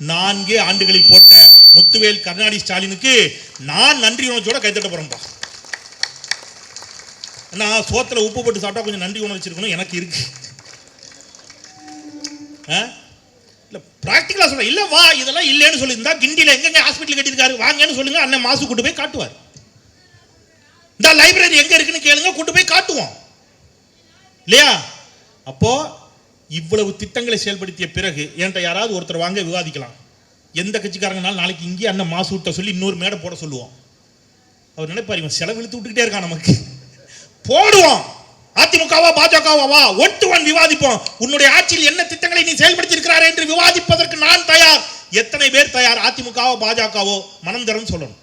நான்கே ஆண்டுகளில் போட்ட முத்துவேல் கருணாநிதி ஸ்டாலினுக்கு நான் நன்றி உணர்ச்சியோட கைத்தட்ட போறேன்ப்பா நான் சோத்துல உப்பு போட்டு சாப்பிட்டா கொஞ்சம் நன்றி உணர்ச்சி இருக்கணும் எனக்கு இருக்கு. ஆ? இல்ல சொல்ல இல்லை வா இதெல்லாம் இல்லைன்னு சொல்லியிருந்தா கிண்டியில் எங்கெங்க ஹாஸ்பிட்டல் கட்டியிருக்காரு வாங்கன்னு சொல்லுங்க அண்ணன் மாசு கூட்டு போய் காட்டுவார். இந்த லைப்ரரி எங்க இருக்குன்னு கேளுங்க கூட்டு போய் காட்டுவோம். இல்லையா? அப்போ இவ்வளவு திட்டங்களை செயல்படுத்திய பிறகு என்கிட்ட யாராவது ஒருத்தர் வாங்க விவாதிக்கலாம். எந்த கட்சிக்காரங்கனாலும் நாளைக்கு இங்கேயே அண்ணன் மாசு விட்ட சொல்லி இன்னொரு மேடை போட சொல்லுவோம் அவர் நினைப்பார் இவன் செலவு இழுத்து விட்டுக்கிட்டே இருக்கான் நமக்கு. போடுவோம். அதிமுகவா பாஜகவா வா. ஒட்டு ஒன் விவாதிப்போம். உன்னுடைய ஆட்சியில் என்ன திட்டங்களை நீ செயல்படுத்தி இருக்கிறார் என்று விவாதிப்பதற்கு நான் தயார். எத்தனை பேர் தயார்? அதிமுகவோ பாஜகவோ? மனம் சொல்லணும்.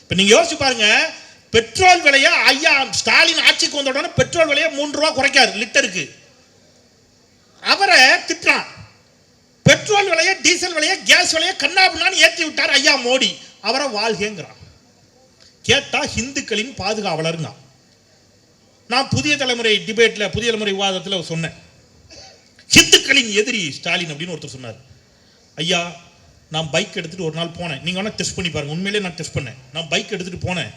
இப்போ நீங்க யோசிச்சு பாருங்க. பெட்ரோல் விலையை ஐயா ஸ்டாலின் ஆட்சிக்கு வந்த உடனே பெட்ரோல் விலையை மூன்று ரூபா குறைக்காரு லிட்டருக்கு. அவரை திட்டுறான். பெட்ரோல் விலைய டீசல் விலைய கேஸ் விலைய கண்ணாபின்னான்னு ஏற்றி விட்டார் ஐயா மோடி. அவரை வாழ்கேங்கிறான். கேட்டா ஹிந்துக்களின் பாதுகாவலர்னா. நான் புதிய தலைமுறை டிபேட்ல புதிய தலைமுறை விவாதத்தில் சொன்னேன். ஹிந்துக்களின் எதிரி ஸ்டாலின் அப்படின்னு ஒருத்தர் சொன்னார். ஐயா நான் பைக் எடுத்துட்டு ஒரு நாள் போனேன். நீங்க வேணா டெஸ்ட் பண்ணி பாருங்க. உண்மையிலேயே நான் டெஸ்ட் பண்ணேன். நான் பைக் எடுத்துட்டு போனேன்.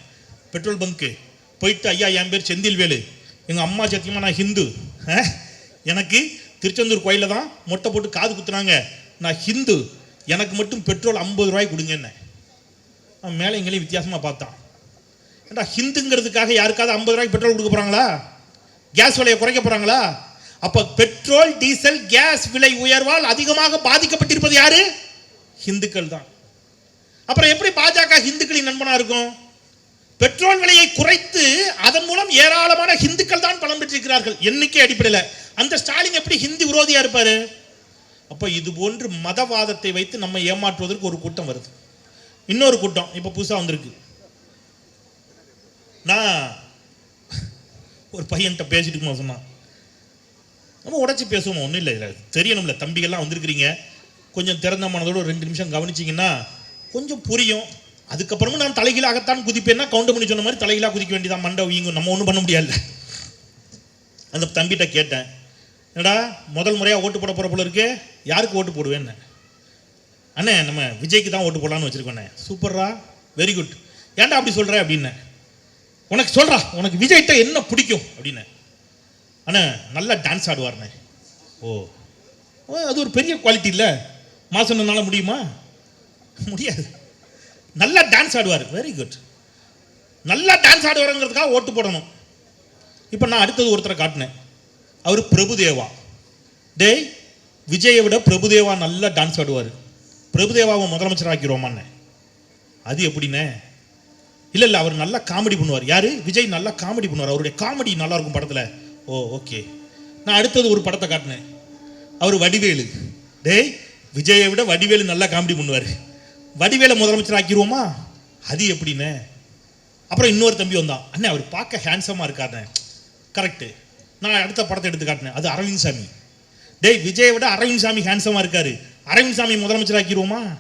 பெட்ரோல் பங்க்கு. போயிட்டு ஐயா என் பேர் செந்தில் வேலு எங்க அம்மா சத்தியமா நான் ஹிந்து. எனக்கு திருச்செந்தூர் கோயிலில் தான் மொட்டை போட்டு காது குத்துனாங்க. நான் ஹிந்து எனக்கு மட்டும் பெட்ரோல் ஐம்பது ரூபாய் கொடுங்கன்னு. அவன் மேலே எங்களையும் வித்தியாசமாக பார்த்தான். ஏண்டா ஹிந்துங்கிறதுக்காக யாருக்காவது ஐம்பது ரூபாய்க்கு பெட்ரோல் கொடுக்க போகிறாங்களா கேஸ் விலையை குறைக்க போகிறாங்களா அப்போ பெட்ரோல் டீசல் கேஸ் விலை உயர்வால் அதிகமாக பாதிக்கப்பட்டிருப்பது யாரு? ஹிந்துக்கள் தான். அப்புறம் எப்படி பாஜக ஹிந்துக்களின் நண்பனாக இருக்கும்? பெட்ரோல் விலையை குறைத்து அதன் மூலம் ஏராளமான ஹிந்துக்கள் தான் பலன் பெற்றிருக்கிறார்கள். எண்ணிக்கை அடிப்படையில். அந்த ஸ்டாலின் எப்படி ஹிந்தி விரோதியா இருப்பாரு? அப்போ இது போன்று மதவாதத்தை வைத்து நம்ம ஏமாற்றுவதற்கு ஒரு கூட்டம் வருது. இன்னொரு கூட்டம் இப்ப புதுசா வந்திருக்கு. நான் ஒரு பையன்கிட்ட பேசிட்டு சொன்னான் நம்ம உடச்சி பேசுவோம் ஒன்றும் இல்லை. இல்லை தெரியணும்ல தம்பிகள்லாம் வந்திருக்கிறீங்க. கொஞ்சம் திறந்த மனதோடு ஒரு ரெண்டு நிமிஷம் கவனிச்சிங்கன்னா கொஞ்சம் புரியும். அதுக்கப்புறமும் நான் தலைகீழாகத்தான் குதிப்பேன்னா கவுண்டர் பண்ணி சொன்ன மாதிரி தலைகீழாக குதிக்க வேண்டியதான் மண்டை வீங்கும். நம்ம ஒன்றும் பண்ண முடியாது அந்த தம்பிகிட்ட கேட்டேன் என்னடா முதல் முறையாக ஓட்டு போட போகிற போல இருக்கு? யாருக்கு ஓட்டு போடுவேன்னு? அண்ணே நம்ம விஜய்க்கு தான் ஓட்டு போடலான்னு வச்சுருக்கோண்ணே சூப்பர்ரா வெரி குட் ஏன்டா அப்படி சொல்கிற அப்படின்னேன் உனக்கு சொல்கிறா உனக்கு விஜய்கிட்ட என்ன பிடிக்கும் அப்படின்னு? அண்ணே நல்லா டான்ஸ் ஆடுவார்ண்ணே. ஓ. ஓ, அது ஒரு பெரிய குவாலிட்டி இல்லை? மாசனால முடியுமா? முடியாது. நல்லா டான்ஸ் ஆடுவார். வெரி குட் நல்லா டான்ஸ் ஆடுவாருங்கிறதுக்காக ஓட்டு போடணும். இப்போ நான் அடுத்தது ஒருத்தரை காட்டினேன். அவர் பிரபுதேவா. டேய் விஜயை விட பிரபுதேவா நல்லா டான்ஸ் ஆடுவார். பிரபுதேவாவை முதலமைச்சர் ஆக்கிடுவோமான்னு அது எப்படிண்ணே இல்லை இல்லை அவர் நல்லா காமெடி பண்ணுவார். யார்? விஜய் நல்லா காமெடி பண்ணுவார். அவருடைய காமெடி நல்லா இருக்கும் படத்தில். ஓ ஓகே நான் அடுத்தது ஒரு படத்தை காட்டினேன். அவர் வடிவேலு. டேய் விஜயை விட வடிவேலு நல்லா காமெடி பண்ணுவார். வடிவேலை முதலமைச்சர் ஆக்கிடுவோமா அது எப்படின்னு? அப்புறம் இன்னொரு தம்பி வந்தான். அண்ணே அவர் பார்க்க ஹேண்ட்ஸமாக இருக்காருண்ணே. கரெக்டு நான் அடுத்த படத்தை எடுத்து காட்டினேன். அது அரவிந்த் சாமி. டேய் விஜயை விட அரவிந்த் சாமி ஹேண்ட்ஸமாக இருக்காரு. அரவிந்த் சாமி முதலமைச்சர் ஆக்கிடுவோமா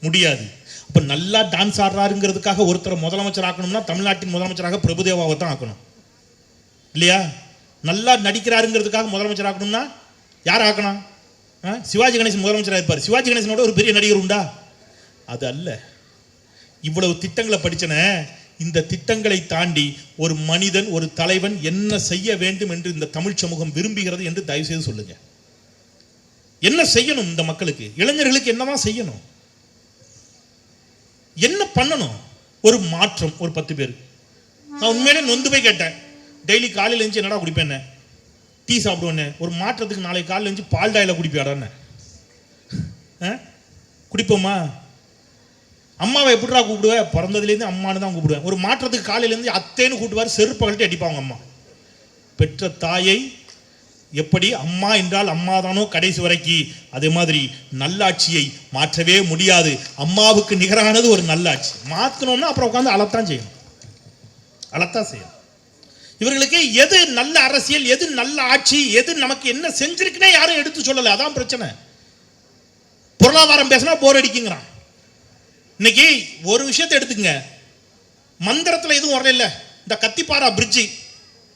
முடியாது. அப்போ நல்லா டான்ஸ் ஆடுறாருங்கிறதுக்காக ஒருத்தரை முதலமைச்சர் ஆக்கணும்னா தமிழ்நாட்டின் முதலமைச்சராக பிரபுதேவாவை தான் ஆக்கணும். இல்லையா? நல்லா நடிக்கிறாருங்கிறதுக்காக முதலமைச்சர் ஆக்கணும்னா யார் ஆக்கணும்? ஆ? சிவாஜி கணேசன் முதலமைச்சராக இருப்பார். சிவாஜி கணேசனோட ஒரு பெரிய நடிகர் உண்டா? அது அல்ல. இவ்வளவு திட்டங்களை படிச்சன இந்த திட்டங்களை தாண்டி ஒரு மனிதன் ஒரு தலைவன் என்ன செய்ய வேண்டும் என்று இந்த தமிழ் சமூகம் விரும்புகிறது என்று தயவு செய்து சொல்லுங்க. என்ன செய்யணும் இந்த மக்களுக்கு? இளைஞர்களுக்கு என்னதான் செய்யணும்? என்ன பண்ணணும்? ஒரு மாற்றம் ஒரு பத்து பேர். நான் உண்மையிலே நொந்து போய் கேட்டேன். டெய்லி காலையில் எழுந்து என்னடா குடிப்பேன் டீ சாப்பிடுவேன் ஒரு மாற்றத்துக்கு நாளைக்கு காலையில் எழுந்து பால் டாயில குடிப்பியாடான்னு குடிப்போமா? அம்மாவை எப்படிடா கூப்பிடுவேன் பிறந்ததுலேருந்து அம்மானு தான் கூப்பிடுவேன். ஒரு மாற்றத்துக்கு காலையிலேருந்து அத்தேன்னு கூப்பிடுவார் செருப்பு கழட்டி அடிப்பாங்க அம்மா. பெற்ற தாயை எப்படி அம்மா என்றால் அம்மா தானோ கடைசி வரைக்கு. அதே மாதிரி நல்லாட்சியை மாற்றவே முடியாது. அம்மாவுக்கு நிகரானது ஒரு நல்லாட்சி. மாற்றணும்னா அப்புறம் உட்காந்து அளத்தான் செய்யணும். அழத்தான் செய்யணும். இவர்களுக்கு எது நல்ல அரசியல் எது நல்ல ஆட்சி எது நமக்கு என்ன செஞ்சிருக்குன்னே யாரும் எடுத்து சொல்லலை. அதான் பிரச்சனை. பொருளாதாரம் பேசினா போர் அடிக்குங்கிறான். இன்னைக்கு ஒரு விஷயத்தை எடுத்துக்கங்க. மந்திரத்தில் எதுவும் வரல இந்த கத்திப்பாரா பிரிட்ஜி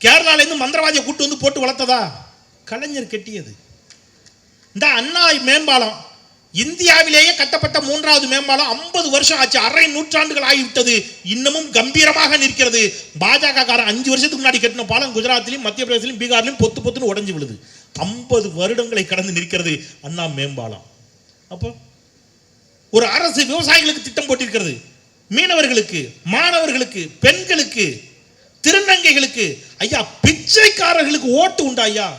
கேரளால இருந்து மந்திரவாதியை கூட்டு வந்து போட்டு வளர்த்ததா? கலைஞர் கெட்டியது. இந்த அண்ணா மேம்பாலம் இந்தியாவிலேயே கட்டப்பட்ட மூன்றாவது மேம்பாலம் ஐம்பது வருஷம் ஆச்சு. அரை நூற்றாண்டுகள் ஆகிவிட்டது. இன்னமும் கம்பீரமாக நிற்கிறது. பாஜக காரன் அஞ்சு வருஷத்துக்கு முன்னாடி கட்டின பாலம் குஜராத்திலையும் மத்திய பிரதேசத்திலும் பீகார்லையும் பொத்து பொத்துன்னு உடஞ்சி விழுது. ஐம்பது வருடங்களை கடந்து நிற்கிறது அண்ணா மேம்பாலம். அப்போ ஒரு அரசு விவசாயிகளுக்கு திட்டம் போட்டிருக்கிறது. மீனவர்களுக்கு மாணவர்களுக்கு பெண்களுக்கு திருநங்கைகளுக்கு ஐயா பிச்சைக்காரர்களுக்கு ஓட்டு உண்டா ஐயா.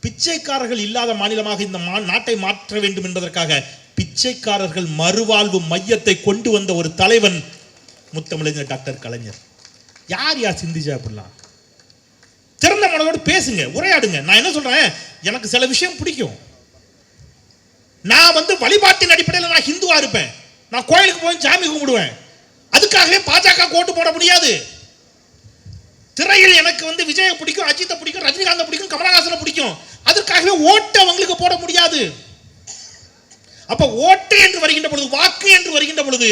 பிச்சைக்காரர்கள் இல்லாத மாநிலமாக இந்த மா- நாட்டை மாற்ற வேண்டும் என்பதற்காக பிச்சைக்காரர்கள் மறுவாழ்வு மையத்தை கொண்டு வந்த ஒரு தலைவன் முத்தமிழஞ்சர் டாக்டர் கலைஞர். யார் யார் சிந்திச்சா அப்படிலாம் திறந்த மனதோடு பேசுங்க உரையாடுங்க. நான் என்ன சொல்றேன்? எனக்கு சில விஷயம் பிடிக்கும். நான் வந்து வழிபாட்டின் அடிப்படையில் நான் ஹிந்துவா இருப்பேன். நான் கோயிலுக்கு போய் சாமி கும்பிடுவேன். அதுக்காகவே பாஜக ஓட்டு போட முடியாது. திரையில் எனக்கு வந்து விஜய பிடிக்கும் அஜித்தை பிடிக்கும் ரஜினிகாந்தை பிடிக்கும் கமலஹாசனை பிடிக்கும். அதற்காகவே ஓட்டு அவங்களுக்கு போட முடியாது. அப்ப ஓட்டு என்று வருகின்ற பொழுது வாக்கு என்று வருகின்ற பொழுது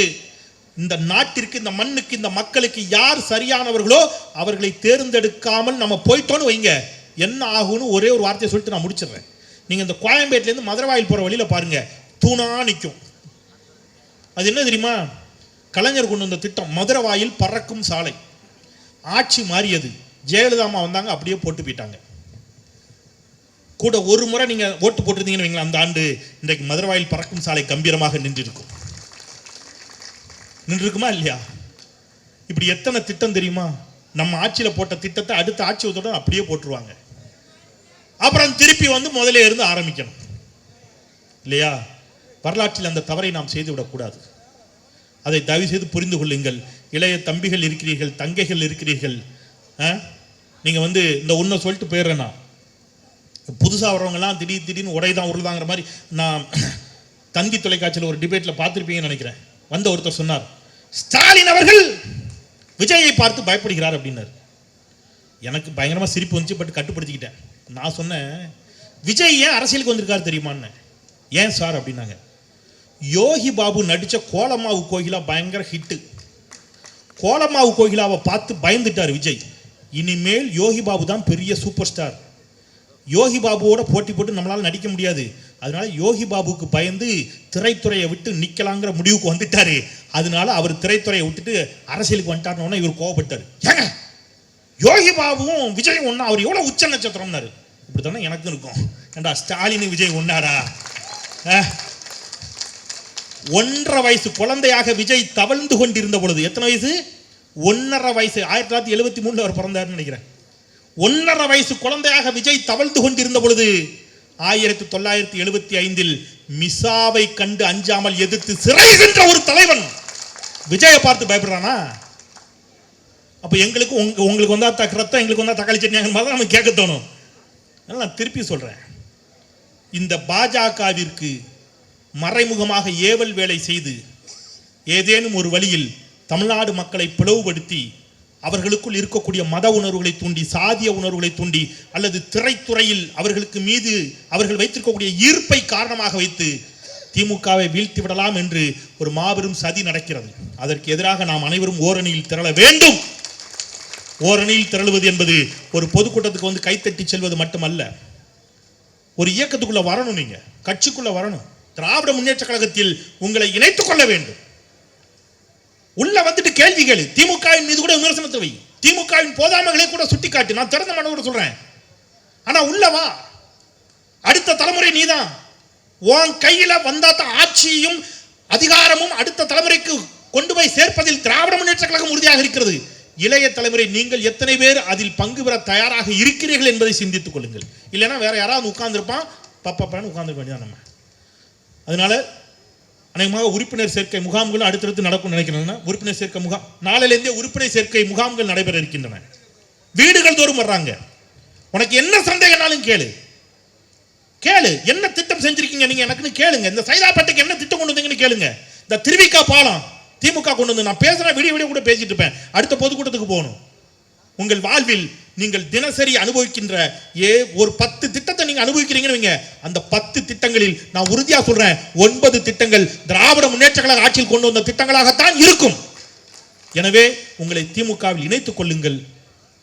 இந்த நாட்டிற்கு இந்த மண்ணுக்கு இந்த மக்களுக்கு யார் சரியானவர்களோ அவர்களை தேர்ந்தெடுக்காமல் நம்ம போயிட்டோன்னு வைங்க. என்ன ஆகும்னு ஒரே ஒரு வார்த்தையை சொல்லிட்டு நான் முடிச்சிடுறேன். நீங்க இந்த கோயம்பேட்டிலேருந்து மதுரவாயில் போகிற வழியில பாருங்க. தூணா நிற்கும் அது என்ன தெரியுமா? கலைஞர் கொண்டு வந்த திட்டம் மதுரவாயில் பறக்கும் சாலை. ஆட்சி மாறியது. ஜெயலலிதா அம்மா வந்தாங்க அப்படியே போட்டு போயிட்டாங்க. கூட ஒரு முறை நீங்க ஓட்டு போட்டிருந்தீங்கன்னு வைங்களேன் அந்த ஆண்டு இன்றைக்கு மதுரவாயில் பறக்கும் சாலை கம்பீரமாக நின்றிருக்கும். நின்றுருக்குமா இல்லையா? இப்படி எத்தனை திட்டம் தெரியுமா? நம்ம ஆட்சியில போட்ட திட்டத்தை அடுத்த ஆட்சி வந்தவுடன் அப்படியே போட்டுருவாங்க. அப்புறம் திருப்பி வந்து முதலே இருந்து ஆரம்பிக்கணும். இல்லையா? வரலாற்றில் அந்த தவறை நாம் செய்து விடக்கூடாது அதை தயவு செய்து புரிந்து கொள்ளுங்கள். இளைய தம்பிகள் இருக்கிறீர்கள் தங்கைகள் இருக்கிறீர்கள் ஆ? வந்து இந்த ஒன்றை சொல்லிட்டு போயிடுறேன்னா புதுசாக வரவங்கலாம் திடீர் திடீர்னு உடை தான் உருள்தாங்கிற மாதிரி நான் தந்தி தொலைக்காட்சியில் ஒரு டிபேட்டில் பார்த்துருப்பீங்கன்னு நினைக்கிறேன். வந்த ஒருத்தர் சொன்னார் ஸ்டாலின் அவர்கள் விஜயை பார்த்து பயப்படுகிறார் அப்படின்னார். எனக்கு பயங்கரமா சிரிப்பு வந்துச்சு பட் கட்டுப்படுத்திக்கிட்டேன். நான் சொன்னேன் விஜய் ஏன் அரசியலுக்கு வந்திருக்காரு தெரியுமான்னு? ஏன் சார் அப்படின்னாங்க. யோகி பாபு நடித்த கோலமாவு கோகிலா பயங்கர ஹிட்டு கோலமாவு கோகிலாவை பார்த்து பயந்துட்டார் விஜய். இனிமேல் யோகி பாபு தான் பெரிய சூப்பர் ஸ்டார் யோகி பாபுவோட போட்டி போட்டு நம்மளால் நடிக்க முடியாது. அதனால யோகி பாபுக்கு பயந்து திரைத்துறையை விட்டு நிற்கலாங்கிற முடிவுக்கு வந்துட்டாரு. அதனால அவர் திரைத்துறையை விட்டுட்டு அரசியலுக்கு வந்துட்டார்னோன்னா இவர் கோவப்பட்டார். ஏங்க? யோகி பாபுவும் விஜய் ஒன்றா அவர் எவ்வளோ உச்ச நட்சத்திரம்னாரு? இப்படித்தானே எனக்கும் இருக்கும். ஏண்டா ஸ்டாலின் விஜய் ஒன்னாரா ஒன்றரை வயசு குழந்தையாக விஜய் தவழ்ந்து கொண்டிருந்த பொழுது எத்தனை வயசு? ஒன்றரை வயசு. ஆயிரத்தி தொள்ளாயிரத்தி எழுபத்தி மூணில் அவர் பிறந்தாருன்னு நினைக்கிறேன். ஒன்றரை வயசு குழந்தையாக விஜய் தவழ்ந்து கொண்டிருந்த பொழுது ஆயிரத்தி தொள்ளாயிரத்தி எழுபத்தி ஐந்தில் மிசாவை கண்டு அஞ்சாமல் எதிர்த்து சிறை ஒரு தலைவன் விஜயை பார்த்து பயப்படுறானா? அப்போ எங்களுக்கு உங்க உங்களுக்கு வந்தால் தக்க ரத்தம் எங்களுக்கு வந்தால் தக்காளி சட்னி மாதிரி தான் நம்ம கேட்க தோணும். அதனால் நான் திருப்பி சொல்கிறேன் இந்த பாஜகவிற்கு மறைமுகமாக ஏவல் வேலை செய்து ஏதேனும் ஒரு வழியில் தமிழ்நாடு மக்களை பிளவுபடுத்தி அவர்களுக்குள் இருக்கக்கூடிய மத உணர்வுகளை தூண்டி சாதிய உணர்வுகளை தூண்டி அல்லது திரைத்துறையில் அவர்களுக்கு மீது அவர்கள் வைத்திருக்கக்கூடிய ஈர்ப்பை காரணமாக வைத்து திமுகவை வீழ்த்தி விடலாம் என்று ஒரு மாபெரும் சதி நடக்கிறது. அதற்கு எதிராக நாம் அனைவரும் ஓரணியில் திரள வேண்டும். ஓரணியில் திரளுவது என்பது ஒரு பொதுக்கூட்டத்துக்கு வந்து கைத்தட்டி செல்வது மட்டுமல்ல. ஒரு இயக்கத்துக்குள்ள வரணும் நீங்க. கட்சிக்குள்ள வரணும். திராவிட முன்னேற்ற கழகத்தில் உங்களை இணைத்துக் கொள்ள வேண்டும். உள்ள வந்துட்டு கேள்வி கேளு. திமுகவின் மீது கூட விமர்சனத்தை வை. திமுகவின் போதாமைகளை கூட சுட்டிக்காட்டு. நான் திறந்த மனதோட சொல்றேன். ஆனா உள்ள வா. அடுத்த தலைமுறை நீதான். உன் கையில வந்தாத்த ஆட்சியும் அதிகாரமும் அடுத்த தலைமுறைக்கு கொண்டு போய் சேர்ப்பதில் திராவிட முன்னேற்ற கழகம் உறுதியாக இருக்கிறது. இளைய தலைமுறை நீங்கள் எத்தனை பேர் அதில் பங்கு பெற தயாராக இருக்கிறீர்கள் என்பதை சிந்தித்துக் கொள்ளுங்கள். இல்லைன்னா வேற யாராவது உட்கார்ந்துருப்பான் பப்பாப்பான்னு உட்கார்ந்துருக்க வேண்டியதான் நம்ம. அதனால அநேகமாக உறுப்பினர் சேர்க்கை முகாம்கள் அடுத்தடுத்து நடக்கும் நினைக்கிறேன்னா உறுப்பினர் சேர்க்கை முகாம் நாளையிலேருந்தே உறுப்பினர் சேர்க்கை முகாம்கள் நடைபெற இருக்கின்றன. வீடுகள் தோறும் வர்றாங்க. உனக்கு என்ன சந்தேகம்னாலும் கேளு. கேளு என்ன திட்டம் செஞ்சிருக்கீங்க நீங்க? எனக்குன்னு கேளுங்க. இந்த சைதாப்பேட்டைக்கு என்ன திட்டம் கொண்டு வந்தீங்கன்னு கேளுங்க. இந்த திருவிக்கா பாலம் திமுக கொண்டு வந்து நான் பேசுகிறேன் விடிய விடிய கூட பேசிட்டு இருப்பேன். அடுத்த பொதுக்கூட்டத்துக்கு போகணும். உங்கள் வாழ்வில் நீங்கள் தினசரி அனுபவிக்கின்ற ஏ ஒரு பத்து திட்டத்தை நீங்க அனுபவிக்கிறீங்கன்னு வைங்க. அந்த பத்து திட்டங்களில் நான் உறுதியா சொல்றேன் ஒன்பது திட்டங்கள் திராவிட முன்னேற்ற கழக ஆட்சியில் கொண்டு வந்த திட்டங்களாகத்தான் இருக்கும். எனவே உங்களை திமுகவில் இணைத்துக் கொள்ளுங்கள்.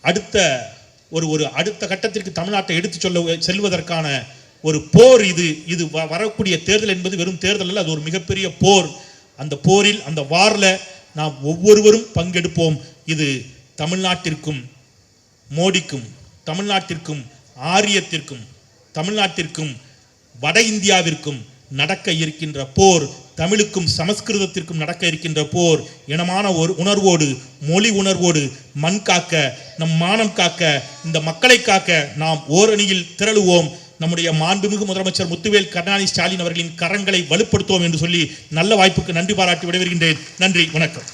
அடுத்த ஒரு ஒரு அடுத்த கட்டத்திற்கு தமிழ்நாட்டை எடுத்துச் சொல்ல செல்வதற்கான ஒரு போர் இது. இது வ- வரக்கூடிய தேர்தல் என்பது வெறும் தேர்தல் அல்ல அது ஒரு மிகப்பெரிய போர். அந்த போரில் அந்த வாரில் நாம் ஒவ்வொருவரும் பங்கெடுப்போம். இது தமிழ்நாட்டிற்கும் மோடிக்கும் தமிழ்நாட்டிற்கும் ஆரியத்திற்கும் தமிழ்நாட்டிற்கும் வட இந்தியாவிற்கும் நடக்க இருக்கின்ற போர் தமிழுக்கும் சமஸ்கிருதத்திற்கும் நடக்க இருக்கின்ற போர் இனமான ஒரு உணர்வோடு மொழி உணர்வோடு மண் காக்க நம் மானம் காக்க இந்த மக்களை காக்க நாம் ஓரணியில் திரளுவோம். நம்முடைய மாண்புமிகு முதலமைச்சர் முத்துவேல் கருணாநிதி ஸ்டாலின் அவர்களின் கரங்களை வலுப்படுத்துவோம் என்று சொல்லி நல்ல வாய்ப்புக்கு நன்றி பாராட்டி விடைபெறுகின்றேன். நன்றி வணக்கம்.